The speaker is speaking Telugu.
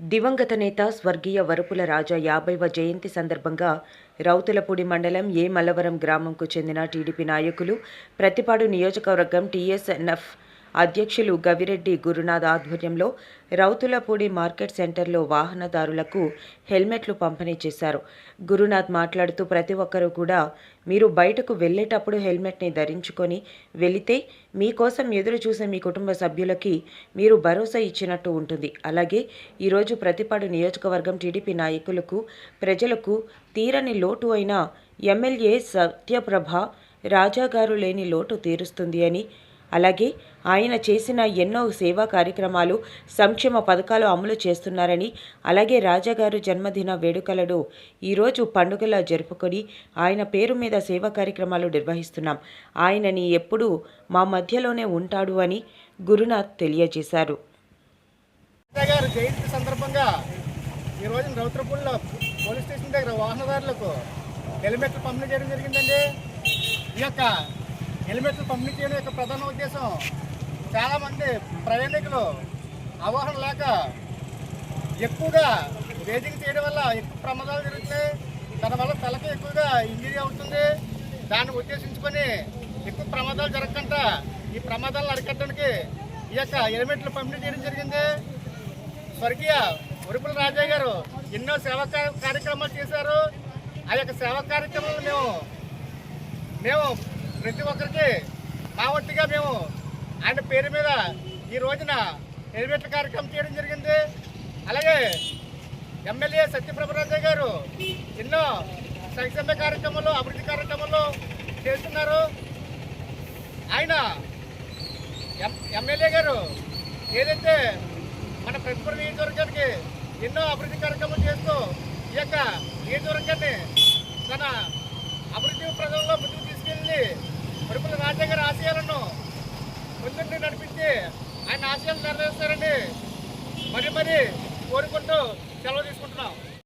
దివంగత నేత స్వర్గీయ వరపుల రాజా యాభైవ జయంతి సందర్భంగా రౌతులపూడి మండలం ఏ మల్లవరం గ్రామంకు చెందిన టీడీపీ నాయకులు ప్రతిపాడు నియోజకవర్గం టీఎస్ఎన్ఎఫ్ అధ్యక్షులు గవిరెడ్డి గురునాథ్ ఆధ్వర్యంలో రౌతులపూడి మార్కెట్ సెంటర్లో వాహనదారులకు హెల్మెట్లు పంపిణీ చేశారు. గురునాథ్ మాట్లాడుతూ ప్రతి ఒక్కరూ కూడా మీరు బయటకు వెళ్ళేటప్పుడు హెల్మెట్ని ధరించుకొని వెళితే మీకోసం ఎదురు చూసే మీ కుటుంబ సభ్యులకి మీరు భరోసా ఇచ్చినట్టు ఉంటుంది. అలాగే ఈరోజు ప్రతిపాడు నియోజకవర్గం టీడీపీ నాయకులకు ప్రజలకు తీరని లోటు అయిన ఎమ్మెల్యే సత్యప్రభ రాజాగారు లేని లోటు తీరుస్తుంది అని అలాగే ఆయన చేసిన ఎన్నో సేవా కార్యక్రమాలు సంక్షేమ పథకాలు అమలు చేస్తున్నారని అలాగే రాజాగారు జన్మదిన వేడుకలను ఈరోజు పండుగలా జరుపుకొని ఆయన పేరు మీద సేవా కార్యక్రమాలు నిర్వహిస్తున్నాం. ఆయనని ఎప్పుడూ మా మధ్యలోనే ఉంటాడు అని గురునాథ్ తెలియజేశారు. జయంతి సందర్భంగా ఈ రోజున పోలీస్ స్టేషన్ దగ్గర వాహనదారులకు హెల్మెట్లు పంపిణీ చేయడం జరిగిందండి. ఈ యొక్క హెల్మెట్లు పంపిణీ చేయడం యొక్క ప్రధాన ఉద్దేశం చాలామంది ప్రయాణికులు అవగాహన లేక ఎక్కువగా వేదిక చేయడం వల్ల ఎక్కువ ప్రమాదాలు జరుగుతున్నాయి. దానివల్ల తలకి ఎక్కువగా ఇంజరీ అవుతుంది. దాన్ని ఉద్దేశించుకొని ఎక్కువ ప్రమాదాలు జరగకుండా ఈ ప్రమాదాలను అరికట్టడానికి ఈ యొక్క హెల్మెట్లు పంపిణీ చేయడం జరిగింది. స్వర్గీయ ఉరుపుల రాజయ్య గారు ఎన్నో సేవా కార్యక్రమాలు చేశారు. ఆ యొక్క సేవా కార్యక్రమాలు మేము మేము ప్రతి ఒక్కరికి మా వంతుగా మేము ఆయన పేరు మీద ఈ రోజున హెల్మెట్ల కార్యక్రమం చేయడం జరిగింది. అలాగే ఎమ్మెల్యే సత్యప్రభరాజయ్య గారు ఎన్నో సంక్షేమ కార్యక్రమాలు అభివృద్ధి కార్యక్రమాలు చేస్తున్నారు. ఆయన ఎం- ఎమ్మెల్యే గారు ఏదైతే మన ప్రతిపూర్ నియోజకవర్గానికి ఎన్నో అభివృద్ధి కార్యక్రమాలు చేస్తూ ఈ యొక్క నియోజకవర్గాన్ని తన ముందుండి నడిపించి ఆయన ఆశయాలు నెరవేరుస్తారని మరి మరి కోరుకుంటూ సెలవు తీసుకుంటున్నాం.